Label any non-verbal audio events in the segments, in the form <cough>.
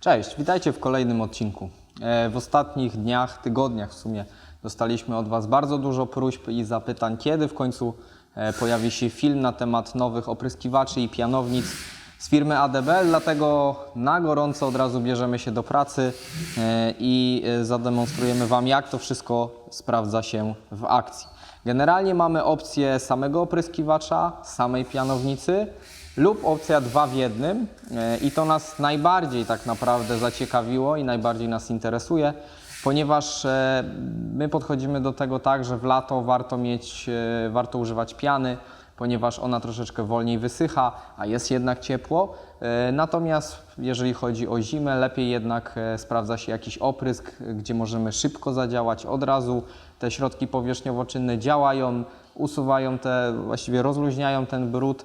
Cześć, witajcie w kolejnym odcinku. E, W ostatnich dniach, tygodniach w sumie dostaliśmy od Was bardzo dużo próśb i zapytań, kiedy w końcu e, pojawi się film na temat nowych opryskiwaczy i pianownic z firmy ADBL, dlatego na gorąco od razu bierzemy się do pracy e, i zademonstrujemy Wam, jak to wszystko sprawdza się w akcji. Generalnie mamy opcję samego opryskiwacza, samej pianownicy, lub opcja dwa w jednym E, i to nas najbardziej tak naprawdę zaciekawiło i najbardziej nas interesuje, ponieważ e, my podchodzimy do tego tak, że w lato warto mieć, e, warto używać piany, ponieważ ona troszeczkę wolniej wysycha, a jest jednak ciepło. Natomiast jeżeli chodzi o zimę, lepiej jednak sprawdza się jakiś oprysk, gdzie możemy szybko zadziałać od razu. Te środki powierzchniowo-czynne działają, usuwają te, właściwie rozluźniają ten brud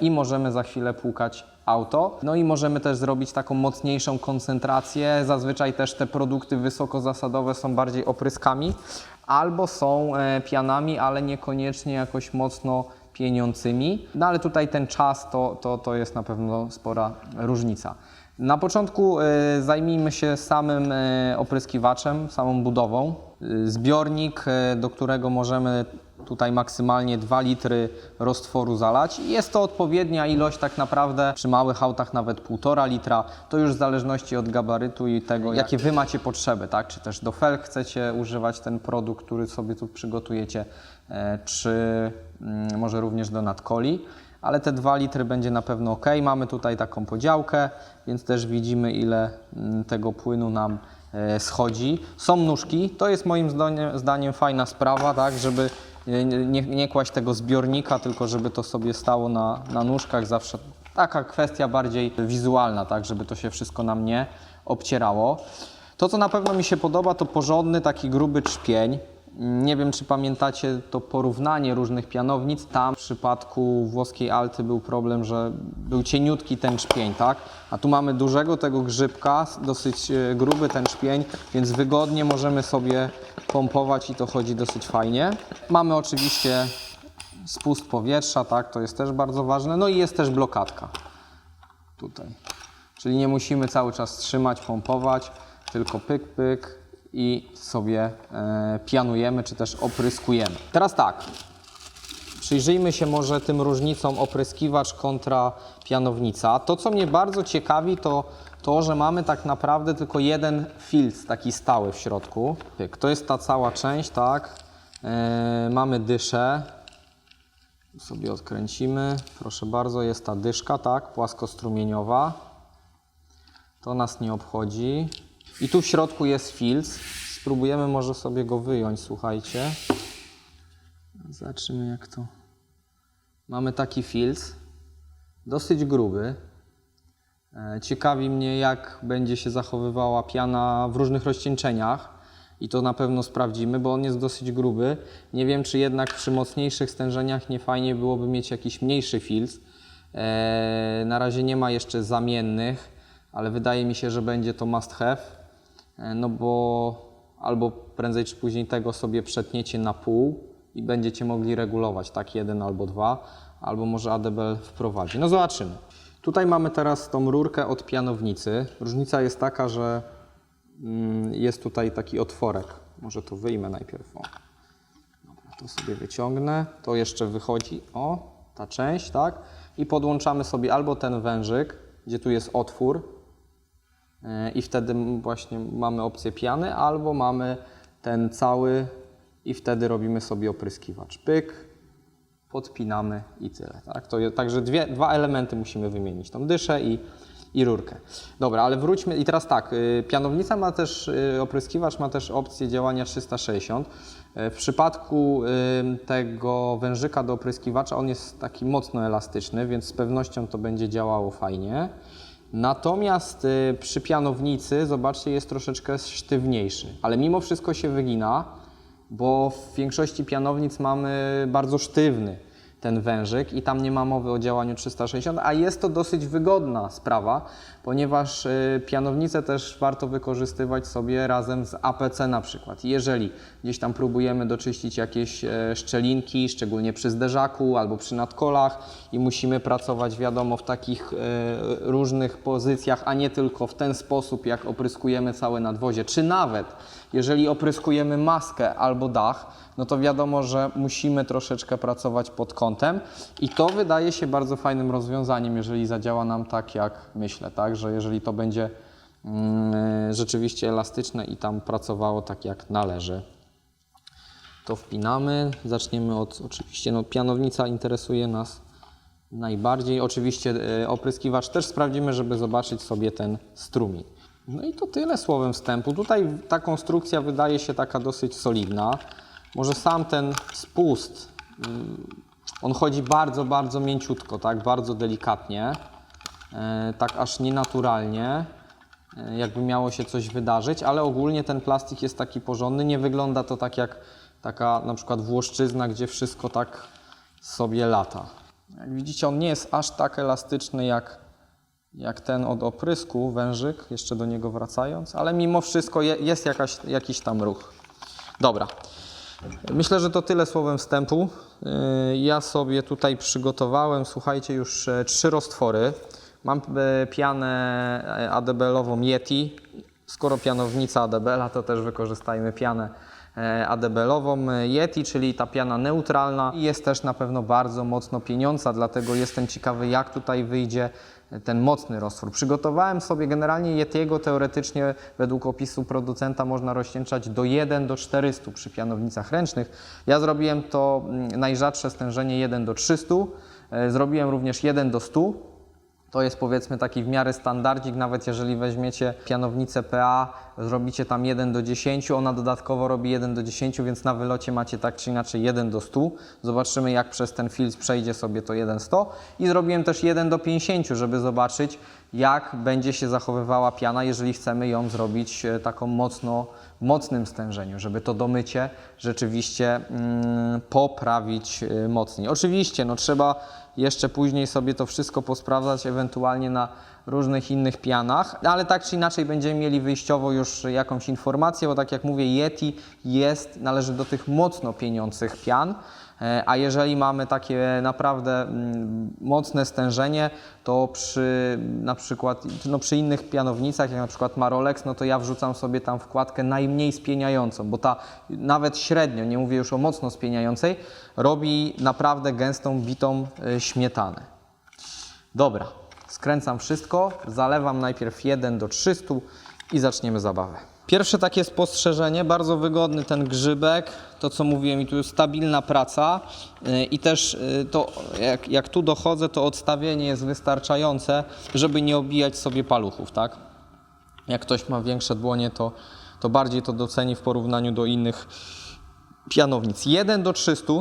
i możemy za chwilę płukać auto. No i możemy też zrobić taką mocniejszą koncentrację. Zazwyczaj też te produkty wysokozasadowe są bardziej opryskami albo są e, pianami, ale niekoniecznie jakoś mocno pieniącymi. No ale tutaj ten czas to, to, to jest na pewno spora różnica. Na początku e, zajmijmy się samym e, opryskiwaczem, samą budową. E, Zbiornik, e, do którego możemy tutaj maksymalnie 2 litry roztworu zalać. Jest to odpowiednia ilość tak naprawdę, przy małych autach nawet 1,5 litra. To już w zależności od gabarytu i tego, jakie Wy macie potrzeby, tak? Czy też do felg chcecie używać ten produkt, który sobie tu przygotujecie, e, czy mm, może również do nadkoli. Ale te 2 litry będzie na pewno ok. Mamy tutaj taką podziałkę, więc też widzimy ile mm, tego płynu nam e, schodzi. Są nóżki, to jest moim zdaniem, zdaniem fajna sprawa, tak, żeby nie, nie, kłaść tego zbiornika, tylko żeby to sobie stało na, na nóżkach zawsze. Taka kwestia bardziej wizualna, tak, żeby to się wszystko na mnie obcierało. To, co na pewno mi się podoba, to porządny, taki gruby trzpień. Nie wiem, czy pamiętacie to porównanie różnych pianownic. Tam w przypadku włoskiej Alty był problem, że był cieniutki ten trzpień, tak? A tu mamy dużego tego grzybka, dosyć e, gruby ten trzpień, więc wygodnie możemy sobie pompować i to chodzi dosyć fajnie. Mamy oczywiście spust powietrza, tak? To jest też bardzo ważne. No i jest też blokadka tutaj. Czyli nie musimy cały czas trzymać, pompować, tylko pyk, pyk i sobie e, pianujemy, czy też opryskujemy. Teraz tak, przyjrzyjmy się może tym różnicom opryskiwacz kontra pianownica. To, co mnie bardzo ciekawi, to to, że mamy tak naprawdę tylko jeden filtr taki stały w środku. To jest ta cała część, tak. E, mamy dyszę, sobie odkręcimy. Proszę bardzo, jest ta dyszka, tak, płaskostrumieniowa. To nas nie obchodzi. I tu w środku jest filc. Spróbujemy może sobie go wyjąć, słuchajcie. Zobaczymy jak to. Mamy taki filc, dosyć gruby. E, Ciekawi mnie, jak będzie się zachowywała piana w różnych rozcieńczeniach. I to na pewno sprawdzimy, bo on jest dosyć gruby. Nie wiem, czy jednak przy mocniejszych stężeniach nie fajnie byłoby mieć jakiś mniejszy filc. E, na razie nie ma jeszcze zamiennych, ale wydaje mi się, że będzie to must have. E, no bo albo prędzej czy później tego sobie przetniecie na pół i będziecie mogli regulować, tak jeden albo dwa, albo może ADBL wprowadzi. No zobaczymy. Tutaj mamy teraz tą rurkę od pianownicy. Różnica jest taka, że mm, jest tutaj taki otworek. Może to wyjmę najpierw. O. Dobra, to sobie wyciągnę. To jeszcze wychodzi, o, ta część, tak? I podłączamy sobie albo ten wężyk, gdzie tu jest otwór, E, i wtedy właśnie mamy opcję piany, albo mamy ten cały i wtedy robimy sobie opryskiwacz. Pyk, podpinamy i tyle. Tak? To, także dwie, dwa elementy musimy wymienić, tą dyszę i, i rurkę. Dobra, ale wróćmy i teraz tak, y, pianownica ma też, y, opryskiwacz ma też opcję działania 360. E, W przypadku y, tego wężyka do opryskiwacza on jest taki mocno elastyczny, więc z pewnością to będzie działało fajnie. Natomiast y, przy pianownicy, zobaczcie, jest troszeczkę sztywniejszy, ale mimo wszystko się wygina, bo w większości pianownic mamy bardzo sztywny. ten wężyk i tam nie ma mowy o działaniu 360, a jest to dosyć wygodna sprawa, ponieważ y, pianownicę też warto wykorzystywać sobie razem z APC na przykład. Jeżeli gdzieś tam próbujemy doczyścić jakieś e, szczelinki, szczególnie przy zderzaku albo przy nadkolach i musimy pracować wiadomo w takich e, różnych pozycjach, a nie tylko w ten sposób jak opryskujemy całe nadwozie, czy nawet jeżeli opryskujemy maskę albo dach, no to wiadomo, że musimy troszeczkę pracować pod kątem i to wydaje się bardzo fajnym rozwiązaniem, jeżeli zadziała nam tak, jak myślę, tak, że jeżeli to będzie mm, rzeczywiście elastyczne i tam pracowało tak, jak należy. To wpinamy. Zaczniemy od, oczywiście, no, pianownica interesuje nas najbardziej. Oczywiście e, opryskiwacz też sprawdzimy, żeby zobaczyć sobie ten strumień. No i to tyle słowem wstępu. Tutaj ta konstrukcja wydaje się taka dosyć solidna. Może sam ten spust, mm, on chodzi bardzo, bardzo mięciutko, tak, bardzo delikatnie, e, tak aż nienaturalnie, e, jakby miało się coś wydarzyć, ale ogólnie ten plastik jest taki porządny, nie wygląda to tak jak taka na przykład włoszczyzna, gdzie wszystko tak sobie lata. Jak widzicie, on nie jest aż tak elastyczny jak, jak ten od oprysku, wężyk, jeszcze do niego wracając, ale mimo wszystko je, jest jakaś, jakiś tam ruch. Dobra. Myślę, że to tyle słowem wstępu. Yy, Ja sobie tutaj przygotowałem, słuchajcie, już e, trzy roztwory. Mam e, pianę e, ADBL-ową Yeti. Skoro pianownica ADBL-a, to też wykorzystajmy pianę ADBL-ową Yeti, czyli ta piana neutralna. Jest też na pewno bardzo mocno pieniąca, dlatego jestem ciekawy, jak tutaj wyjdzie ten mocny roztwór. Przygotowałem sobie generalnie Yetiego, teoretycznie według opisu producenta można rozcieńczać do 1 do 400 przy pianownicach ręcznych. Ja zrobiłem to mm, najrzadsze stężenie 1 do 300, e, zrobiłem również 1 do 100. To jest powiedzmy taki w miarę standardzik, nawet jeżeli weźmiecie pianownicę PA, zrobicie tam 1 do 10, ona dodatkowo robi 1 do 10, więc na wylocie macie tak czy inaczej 1 do 100. Zobaczymy jak przez ten filtr przejdzie sobie to 1 100 i zrobiłem też 1 do 50, żeby zobaczyć jak będzie się zachowywała piana, jeżeli chcemy ją zrobić e, taką mocno, w mocnym stężeniu, żeby to domycie rzeczywiście mm, poprawić e, mocniej. Oczywiście no, trzeba jeszcze później sobie to wszystko posprawdzać, ewentualnie na różnych innych pianach, ale tak czy inaczej będziemy mieli wyjściowo już jakąś informację, bo tak jak mówię, Yeti jest, należy do tych mocno pieniących pian, a jeżeli mamy takie naprawdę mm, mocne stężenie, to przy na przykład no przy innych pianownicach, jak na przykład Marolex, no to ja wrzucam sobie tam wkładkę najmniej spieniającą, bo ta nawet średnio, nie mówię już o mocno spieniającej, robi naprawdę gęstą, bitą y, śmietanę. Dobra, skręcam wszystko, zalewam najpierw 1 do 300 i zaczniemy zabawę. Pierwsze takie spostrzeżenie, bardzo wygodny ten grzybek, to co mówiłem i tu jest stabilna praca yy, i też yy, to jak, jak tu dochodzę, to odstawienie jest wystarczające, żeby nie obijać sobie paluchów, tak? Jak ktoś ma większe dłonie, to, to bardziej to doceni w porównaniu do innych pianownic. 1 do 300,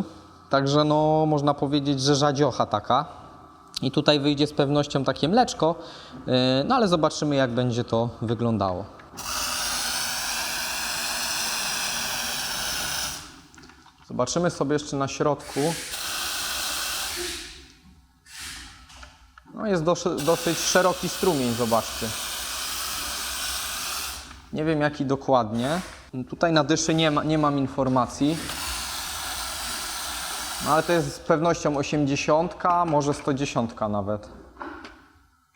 także no można powiedzieć, że radziocha taka. I tutaj wyjdzie z pewnością takie mleczko, yy, no ale zobaczymy jak będzie to wyglądało. Zobaczymy sobie jeszcze na środku. No jest dosyć, szeroki strumień, zobaczcie. Nie wiem jaki dokładnie. Tutaj na dyszy nie, ma, nie mam informacji. No ale to jest z pewnością 80, może 110 nawet.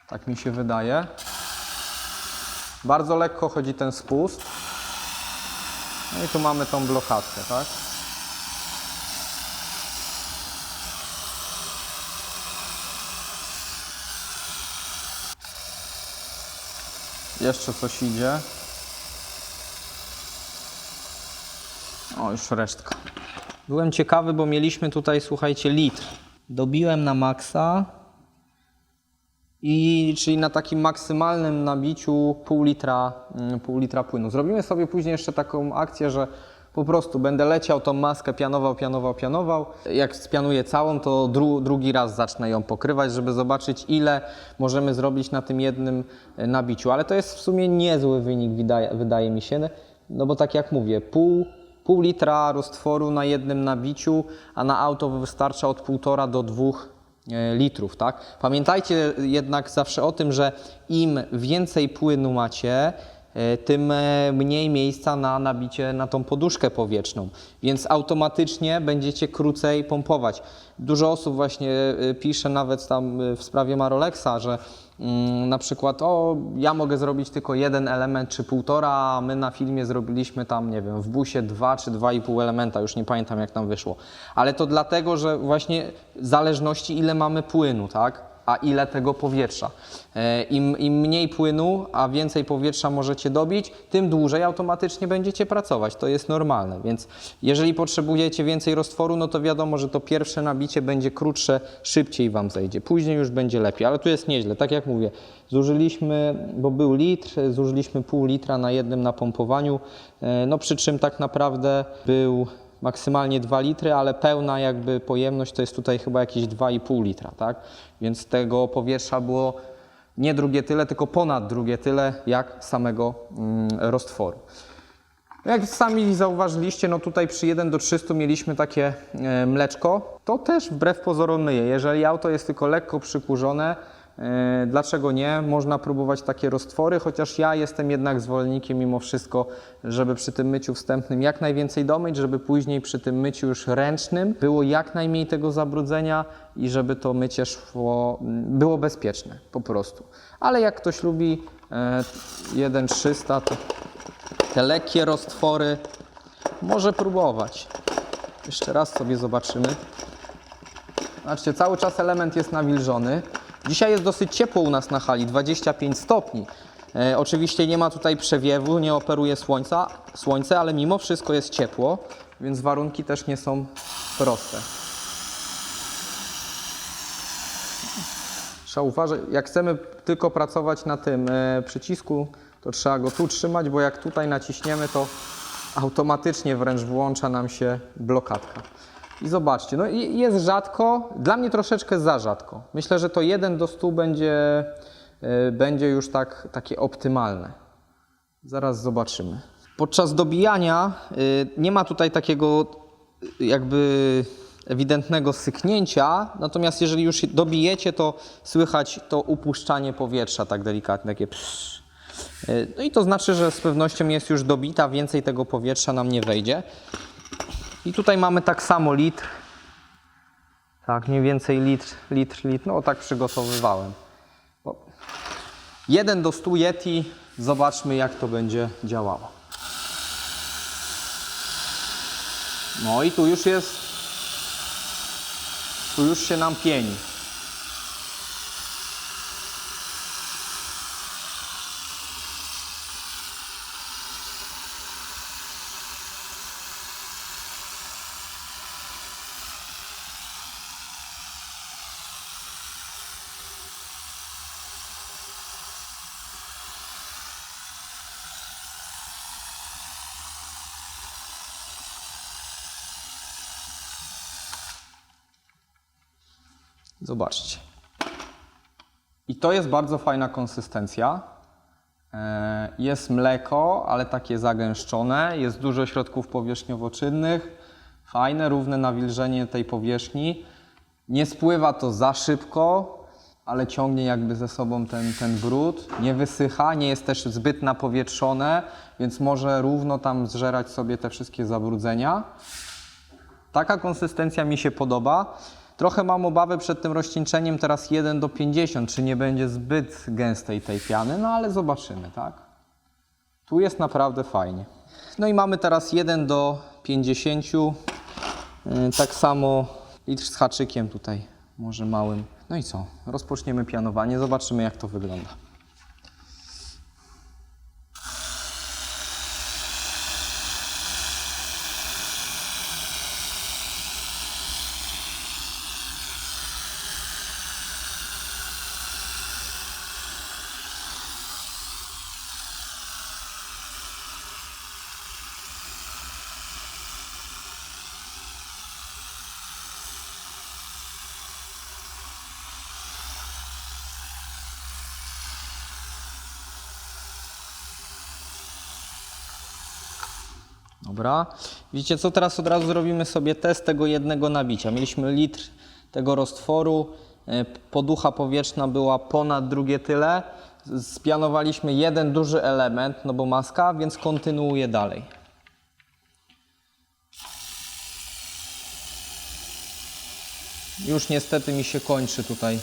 Tak mi się wydaje. Bardzo lekko chodzi ten spust. No i tu mamy tą blokadkę, tak? Jeszcze coś idzie. O, już resztka. Byłem ciekawy, bo mieliśmy tutaj, słuchajcie, litr. Dobiłem na maksa. I czyli na takim maksymalnym nabiciu pół litra, mm, pół litra płynu. Zrobimy sobie później jeszcze taką akcję, że po prostu będę leciał tą maskę, pianował, pianował, pianował. Jak spianuję całą, to dru, drugi raz zacznę ją pokrywać, żeby zobaczyć, ile możemy zrobić na tym jednym e, nabiciu. Ale to jest w sumie niezły wynik, wydaje, wydaje mi się. No bo tak jak mówię, pół pół litra roztworu na jednym nabiciu, a na auto wystarcza od 1,5 do 2 e, litrów, tak? Pamiętajcie jednak zawsze o tym, że im więcej płynu macie, tym e, mniej miejsca na nabicie na tą poduszkę powietrzną, więc automatycznie będziecie krócej pompować. Dużo osób właśnie e, pisze nawet tam e, w sprawie Marolexa, że mm, na przykład o, ja mogę zrobić tylko jeden element czy półtora, a my na filmie zrobiliśmy tam, nie wiem, w busie dwa czy dwa i pół elementa, już nie pamiętam jak tam wyszło. Ale to dlatego, że właśnie w zależności ile mamy płynu, tak? A ile tego powietrza. E, Im, Im mniej płynu, a więcej powietrza możecie dobić, tym dłużej automatycznie będziecie pracować. To jest normalne. Więc jeżeli potrzebujecie więcej roztworu, no to wiadomo, że to pierwsze nabicie będzie krótsze, szybciej Wam zejdzie. Później już będzie lepiej, ale tu jest nieźle. Tak jak mówię, zużyliśmy, bo był litr, zużyliśmy pół litra na jednym napompowaniu, e, no przy czym tak naprawdę był maksymalnie 2 litry, ale pełna jakby pojemność to jest tutaj chyba jakieś 2,5 litra, tak? Więc tego powietrza było nie drugie tyle, tylko ponad drugie tyle jak samego mm, roztworu. Jak sami zauważyliście, no tutaj przy 1 do 300 mieliśmy takie e, mleczko. To też wbrew pozorom myje. Jeżeli auto jest tylko lekko przykurzone, dlaczego nie? Można próbować takie roztwory, chociaż ja jestem jednak zwolennikiem mimo wszystko, żeby przy tym myciu wstępnym jak najwięcej domyć, żeby później przy tym myciu już ręcznym było jak najmniej tego zabrudzenia i żeby to mycie szło, m, było bezpieczne po prostu. Ale jak ktoś lubi e, 1,300 to te lekkie roztwory może próbować. Jeszcze raz sobie zobaczymy. Zobaczcie, cały czas element jest nawilżony. Dzisiaj jest dosyć ciepło u nas na hali, 25 stopni. E, oczywiście nie ma tutaj przewiewu, nie operuje słońca, słońce, ale mimo wszystko jest ciepło, więc warunki też nie są proste. Trzeba uważać, jak chcemy tylko pracować na tym e, przycisku, to trzeba go tu trzymać, bo jak tutaj naciśniemy, to automatycznie wręcz włącza nam się blokadka. I zobaczcie, no jest rzadko, dla mnie troszeczkę za rzadko. Myślę, że to 1 do 100 będzie, e, będzie już tak, takie optymalne. Zaraz zobaczymy. Podczas dobijania y, nie ma tutaj takiego y, jakby ewidentnego syknięcia, natomiast jeżeli już dobijecie, to słychać to upuszczanie powietrza tak delikatne, takie psz. Y, No i to znaczy, że z pewnością jest już dobita, więcej tego powietrza nam nie wejdzie. I tutaj mamy tak samo litr. Tak, mniej więcej litr, litr, litr. No tak przygotowywałem. 1 do 100 Yeti. Zobaczmy, jak to będzie działało. No i tu już jest. Tu już się nam pieni. Zobaczcie. I to jest bardzo fajna konsystencja. E, Jest mleko, ale takie zagęszczone. Jest dużo środków powierzchniowo-czynnych. Fajne, równe nawilżenie tej powierzchni. Nie spływa to za szybko, ale ciągnie jakby ze sobą ten, ten brud. Nie wysycha, nie jest też zbyt napowietrzone, więc może równo tam zżerać sobie te wszystkie zabrudzenia. Taka konsystencja mi się podoba. Trochę mam obawy przed tym rozcieńczeniem teraz 1 do 50, czy nie będzie zbyt gęstej tej piany, no ale zobaczymy, tak? Tu jest naprawdę fajnie. No i mamy teraz 1 do 50. Yy, Tak samo litr z haczykiem tutaj, może małym. No i co? Rozpoczniemy pianowanie, zobaczymy jak to wygląda. Dobra. Widzicie co, teraz od razu zrobimy sobie test tego jednego nabicia. Mieliśmy litr tego roztworu, e, poducha powietrzna była ponad drugie tyle. Spianowaliśmy jeden duży element, no bo maska, więc kontynuuję dalej. Już niestety mi się kończy tutaj.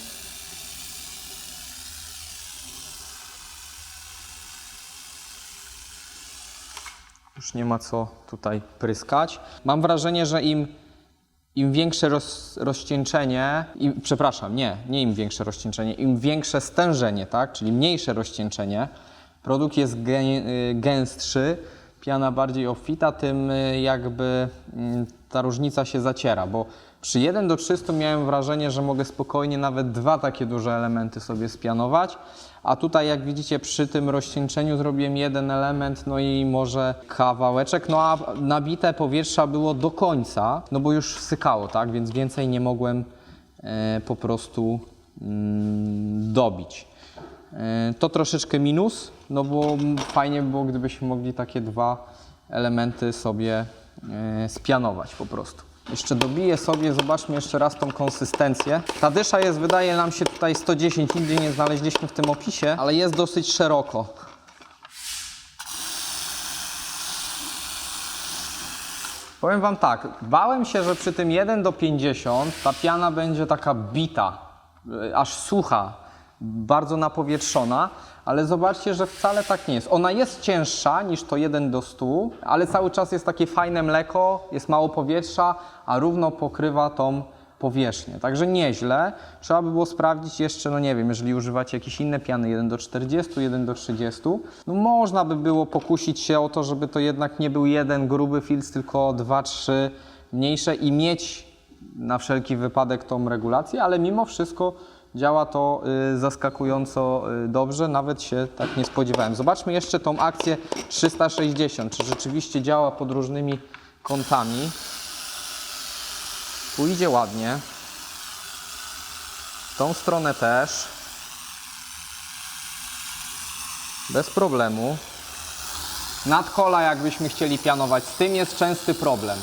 Już nie ma co tutaj pryskać. Mam wrażenie, że im, im większe roz, rozcieńczenie, im, przepraszam, nie, nie im większe rozcieńczenie, im większe stężenie, tak, czyli mniejsze rozcieńczenie, produkt jest y, gęstszy, piana bardziej obfita, tym y, jakby mm, ta różnica się zaciera, bo przy 1 do 300 miałem wrażenie, że mogę spokojnie nawet dwa takie duże elementy sobie spianować, a tutaj jak widzicie przy tym rozcieńczeniu zrobiłem jeden element, no i może kawałeczek, no a nabite powietrza było do końca, no bo już sykało, tak, więc więcej nie mogłem e, po prostu mm, dobić. E, To troszeczkę minus, no bo fajnie by było, gdybyśmy mogli takie dwa elementy sobie e, spianować po prostu. Jeszcze dobiję sobie, zobaczmy jeszcze raz tą konsystencję. Ta dysza jest, wydaje nam się tutaj 110, nigdzie nie znaleźliśmy w tym opisie, ale jest dosyć szeroko. Powiem Wam tak, bałem się, że przy tym 1 do 50 ta piana będzie taka bita, y, aż sucha, bardzo napowietrzona, ale zobaczcie, że wcale tak nie jest. Ona jest cięższa niż to 1 do 100, ale cały czas jest takie fajne mleko, jest mało powietrza, a równo pokrywa tą powierzchnię. Także nieźle. Trzeba by było sprawdzić jeszcze, no nie wiem, jeżeli używacie jakieś inne piany 1 do 40, 1 do 30, no można by było pokusić się o to, żeby to jednak nie był jeden gruby filtr, tylko 2, 3 mniejsze i mieć na wszelki wypadek tą regulację, ale mimo wszystko działa to y, zaskakująco y, dobrze, nawet się tak nie spodziewałem. Zobaczmy jeszcze tą akcję 360, czy rzeczywiście działa pod różnymi kątami. Tu idzie ładnie. Tą stronę też. Bez problemu. Nadkola jakbyśmy chcieli pianować, z tym jest częsty problem.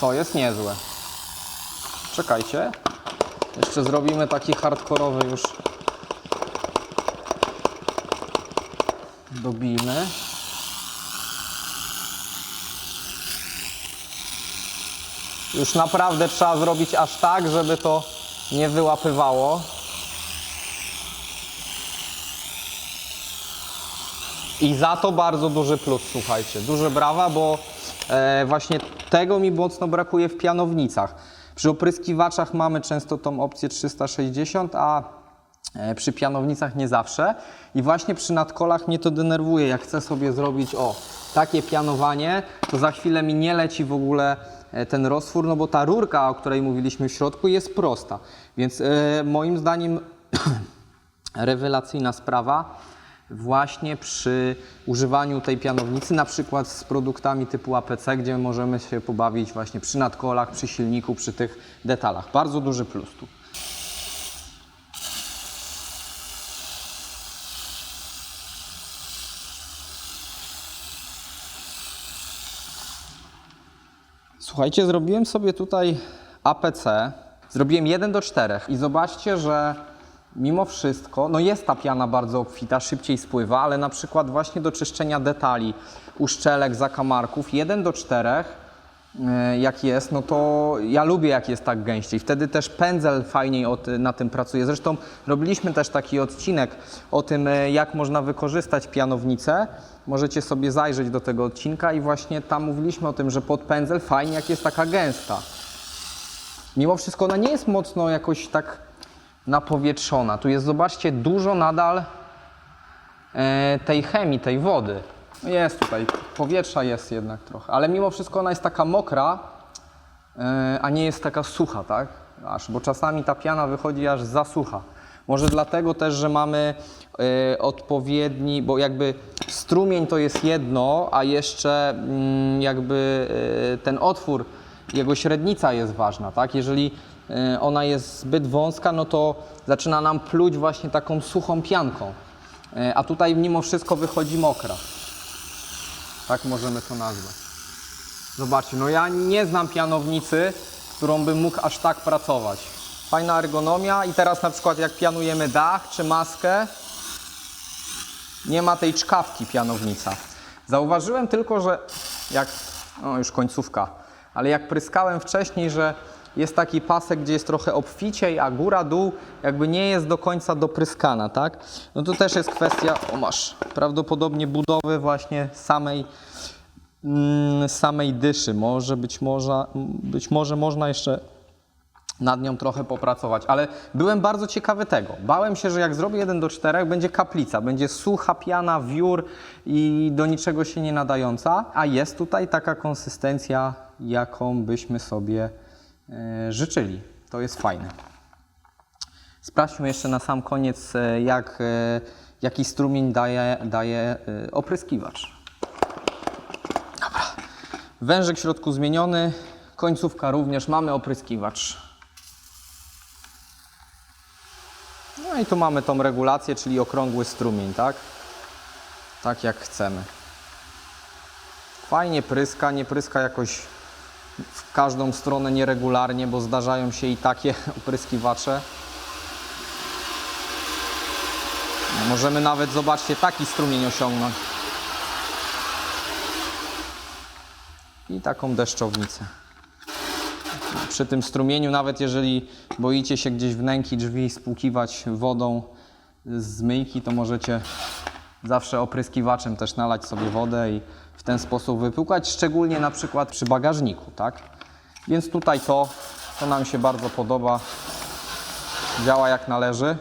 To jest niezłe. Czekajcie. Jeszcze zrobimy taki hardkorowy już. Dobijmy. Już naprawdę trzeba zrobić aż tak, żeby to nie wyłapywało. I za to bardzo duży plus, słuchajcie. Duże brawa, bo e, właśnie tego mi mocno brakuje w pianownicach. Przy opryskiwaczach mamy często tą opcję 360, a e, przy pianownicach nie zawsze. I właśnie przy nadkolach mnie to denerwuje. Jak chcę sobie zrobić o takie pianowanie, to za chwilę mi nie leci w ogóle e, ten roztwór, no bo ta rurka, o której mówiliśmy w środku, jest prosta. Więc e, moim zdaniem <coughs> rewelacyjna sprawa właśnie przy używaniu tej pianownicy, na przykład z produktami typu APC, gdzie możemy się pobawić właśnie przy nadkolach, przy silniku, przy tych detalach. Bardzo duży plus tu. Słuchajcie, zrobiłem sobie tutaj APC. Zrobiłem 1 do 4 i zobaczcie, że mimo wszystko, no jest ta piana bardzo obfita, szybciej spływa, ale na przykład właśnie do czyszczenia detali, uszczelek, zakamarków 1 do 4 e, jak jest, no to ja lubię jak jest tak gęściej. Wtedy też pędzel fajniej od, na tym pracuje. Zresztą robiliśmy też taki odcinek o tym, e, jak można wykorzystać pianownicę. Możecie sobie zajrzeć do tego odcinka i właśnie tam mówiliśmy o tym, że pod pędzel fajnie jak jest taka gęsta. Mimo wszystko ona nie jest mocno jakoś tak napowietrzona. Tu jest, zobaczcie, dużo nadal e, tej chemii, tej wody. Jest tutaj, powietrza jest jednak trochę, ale mimo wszystko ona jest taka mokra, e, a nie jest taka sucha, tak? Aż, bo czasami ta piana wychodzi aż za sucha. Może dlatego też, że mamy e, odpowiedni, bo jakby strumień to jest jedno, a jeszcze mm, jakby ten otwór, jego średnica jest ważna, tak? Jeżeli ona jest zbyt wąska, no to zaczyna nam pluć właśnie taką suchą pianką. E, A tutaj mimo wszystko wychodzi mokra. Tak możemy to nazwać. Zobaczcie, no ja nie znam pianownicy, którą bym mógł aż tak pracować. Fajna ergonomia i teraz na przykład jak pianujemy dach czy maskę, nie ma tej czkawki pianownica. Zauważyłem tylko, że jak, no już końcówka, ale jak pryskałem wcześniej, że jest taki pasek, gdzie jest trochę obficiej, a góra, dół jakby nie jest do końca dopryskana, tak? No to też jest kwestia, o masz, prawdopodobnie budowy właśnie samej, mm, samej dyszy. Może być, może, być może można jeszcze nad nią trochę popracować, ale byłem bardzo ciekawy tego. Bałem się, że jak zrobię 1 do 4, będzie kaplica, będzie sucha piana, wiór i do niczego się nie nadająca, a jest tutaj taka konsystencja, jaką byśmy sobie życzyli. To jest fajne. Sprawdźmy jeszcze na sam koniec, e, jak, e, jaki strumień daje, daje e, opryskiwacz. Dobra. Wężyk w środku zmieniony, końcówka również, mamy opryskiwacz. No i tu mamy tą regulację, czyli okrągły strumień, tak? Tak jak chcemy. Fajnie pryska, nie pryska jakoś w każdą stronę nieregularnie, bo zdarzają się i takie <laughs> opryskiwacze. No, możemy nawet, zobaczcie, taki strumień osiągnąć. I taką deszczownicę przy tym strumieniu, nawet jeżeli boicie się gdzieś wnęki drzwi spłukiwać wodą z myjki, to możecie zawsze opryskiwaczem też nalać sobie wodę i w ten sposób wypłukać, szczególnie na przykład przy bagażniku, tak? Więc tutaj to, to nam się bardzo podoba. Działa jak należy.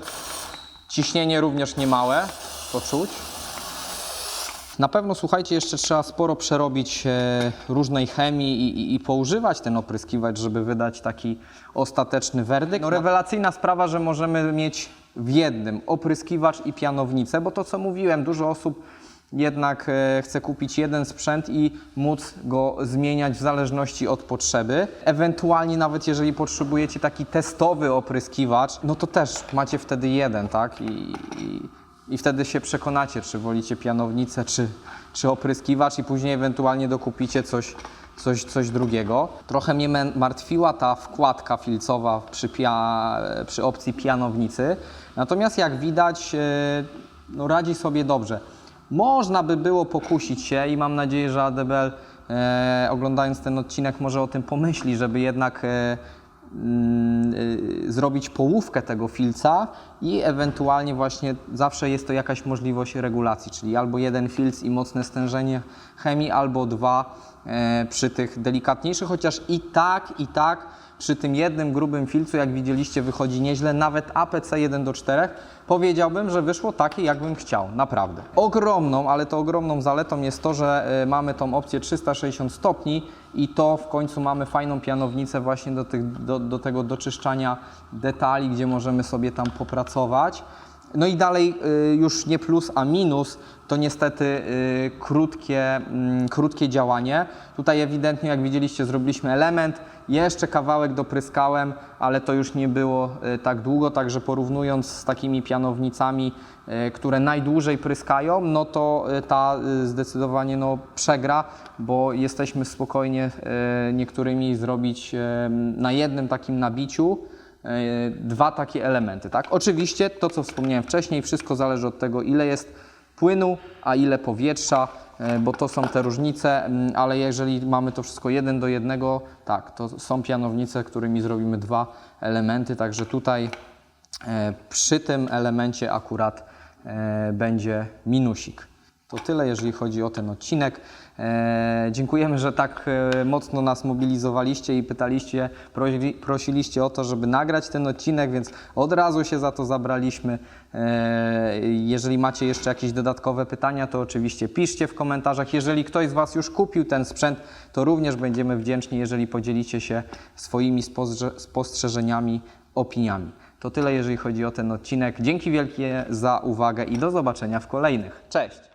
Ciśnienie również niemałe, to czuć. Na pewno, słuchajcie, jeszcze trzeba sporo przerobić e, różnej chemii i, i, i poużywać ten opryskiwacz, żeby wydać taki ostateczny werdykt. No, rewelacyjna sprawa, że możemy mieć w jednym opryskiwacz i pianownicę, bo to co mówiłem, dużo osób jednak e, chce kupić jeden sprzęt i móc go zmieniać w zależności od potrzeby. Ewentualnie nawet jeżeli potrzebujecie taki testowy opryskiwacz, no to też macie wtedy jeden, tak? I, i i wtedy się przekonacie, czy wolicie pianownicę, czy, czy opryskiwacz i później ewentualnie dokupicie coś, coś, coś drugiego. Trochę mnie martwiła ta wkładka filcowa przy, pia, przy opcji pianownicy, natomiast jak widać e, no radzi sobie dobrze. Można by było pokusić się i mam nadzieję, że ADBL e, oglądając ten odcinek może o tym pomyśli, żeby jednak e, zrobić połówkę tego filca i ewentualnie właśnie zawsze jest to jakaś możliwość regulacji, czyli albo jeden filc i mocne stężenie chemii, albo dwa e, przy tych delikatniejszych, chociaż i tak, i tak przy tym jednym grubym filcu, jak widzieliście, wychodzi nieźle, nawet APC 1 do 4, powiedziałbym, że wyszło takie, jakbym chciał, naprawdę. Ogromną, ale to ogromną zaletą jest to, że e, mamy tą opcję 360 stopni i to w końcu mamy fajną pianownicę właśnie do, tych, do, do tego doczyszczania detali, gdzie możemy sobie tam popracować. No i dalej y, już nie plus, a minus to niestety y, krótkie, mm, krótkie działanie. Tutaj ewidentnie, jak widzieliście, zrobiliśmy element, jeszcze kawałek dopryskałem, ale to już nie było y, tak długo, także porównując z takimi pianownicami, które najdłużej pryskają, no to ta zdecydowanie no, przegra, bo jesteśmy spokojnie niektórymi zrobić na jednym takim nabiciu dwa takie elementy, tak? Oczywiście to, co wspomniałem wcześniej, wszystko zależy od tego, ile jest płynu, a ile powietrza, e, bo to są te różnice, ale jeżeli mamy to wszystko jeden do jednego, tak, to są pianownice, którymi zrobimy dwa elementy, także tutaj e, przy tym elemencie akurat e, będzie minusik. To tyle, jeżeli chodzi o ten odcinek. E, dziękujemy, że tak e, mocno nas mobilizowaliście i pytaliście, prosili, prosiliście o to, żeby nagrać ten odcinek, więc od razu się za to zabraliśmy. E, jeżeli macie jeszcze jakieś dodatkowe pytania, to oczywiście piszcie w komentarzach. Jeżeli ktoś z Was już kupił ten sprzęt, to również będziemy wdzięczni, jeżeli podzielicie się swoimi spostrze- spostrzeżeniami, opiniami. To tyle, jeżeli chodzi o ten odcinek. Dzięki wielkie za uwagę i do zobaczenia w kolejnych. Cześć!